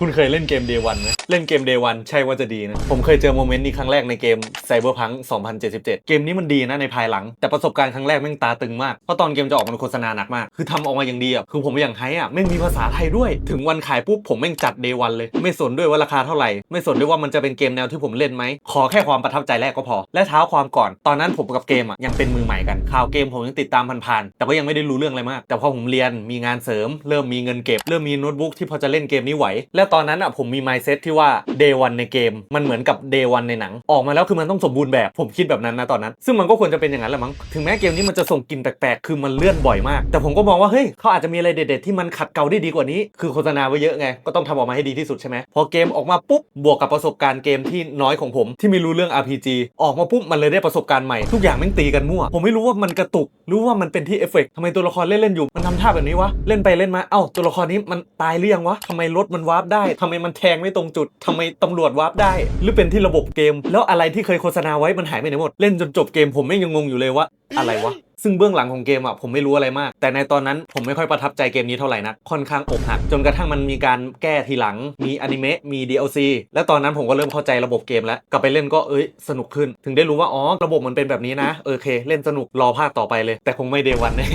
คุณเคยเล่นเกม Day One ไหมเล่นเกม Day One ใช่ว่าจะดีนะ ผมเคยเจอโมเมนต์นี้ครั้งแรกในเกม Cyberpunk 2077 เกมนี้มันดีนะในภายหลัง แต่ประสบการณ์ครั้งแรกแม่งตาตึงมาก เพราะตอนเกมจะออกมันโฆษณาหนักมาก คือทำออกมาอย่างดีอะ คือผมอย่างไฮอะแม่งมีภาษาไทยด้วย ถึงวันขายปุ๊บผมแม่งจัด Day One เลย ไม่สนด้วยว่าราคาเท่าไหร่ ไม่สนด้วยว่ามันจะเป็นเกมแนวที่ผมเล่นไหม ขอแค่ความประทับใจแรกก็พอ และเท้าความก่อน ตอนนั้นผมกับเกมอะยังเป็นมือใหม่กัน ข่าวเกมผมยังติดตามผ่านๆ แต่ก็ยังไม่ได้รู้เรื่องอะไรมาก แต่พอผมเรียนมีงานเสริม เริ่มมีเงินเก็บ เริ่มมีโน้ตบุ๊กที่พอจะเล่นเกมนี้ไหวและตอนนั้นอะผมมี mindset ที่ว่า day one ในเกม มันเหมือนกับ day one ในหนัง ออกมาแล้วคือมันต้องสมบูรณ์แบบผมคิดแบบนั้นนะตอนนั้น ซึ่งมันก็ควรจะเป็นอย่างนั้นแหละมั้งถึงแม้เกมนี้มันจะส่งกลิ่นแปลกๆคือมันเลื่อนบ่อยมาก แต่ผมก็มองว่าเฮ้ยเขาอาจจะมีอะไรเด็ดๆที่มันขัดเกลาได้ดีกว่านี้ คือโฆษณาไว้เยอะไงก็ต้องทำออกมาให้ดีที่สุดใช่ไหมพอเกมออกมาปุ๊บบวกกับประสบการณ์เกมที่น้อยของผม ที่ไม่รู้เรื่อง RPG ออกมาปุ๊บมันเลยได้ประสบการณ์ใหม่ทุกอย่างแม่งตีกันมั่ว ผมไม่รู้ว่ามันกระตุกรู้ว่ามันเป็นที่เอฟเฟกต์ทำไมตัวละครเล่นเล่นๆอยู่มันทำท่าแบบนี้วะเล่นไปเล่นมาเอ้าตัวละครนี้มันตายหรือยังวะทำไมรถมันวาร์ปได้ทำไมมันแทงไม่ตรงจุดทำไมตำรวจวาร์ปได้ หรือเป็นที่ระบบเกม แล้วอะไรที่เคยโฆษณาไว้มันหายไปไหนหมด เล่นจนจบเกมผมไม่ยังงงอยู่เลยว่าอะไรวะ ซึ่งเบื้องหลังของเกมอะผมไม่รู้อะไรมาก แต่ในตอนนั้นผมไม่ค่อยประทับใจเกมนี้เท่าไหร่นักค่อนข้างอกหัก จนกระทั่งมันมีการแก้ทีหลัง มีอนิเมะ มี DLC และตอนนั้นผมก็เริ่มเข้าใจระบบเกมแล้ว กลับไปเล่นก็เอ้ยสนุกขึ้น ถึงได้รู้ว่าอ๋อระบบมันเป็นแบบนี้นะ โอเค เล่นสนุกรอภาคต่อไปเลย แต่คงไม่เดวันแน่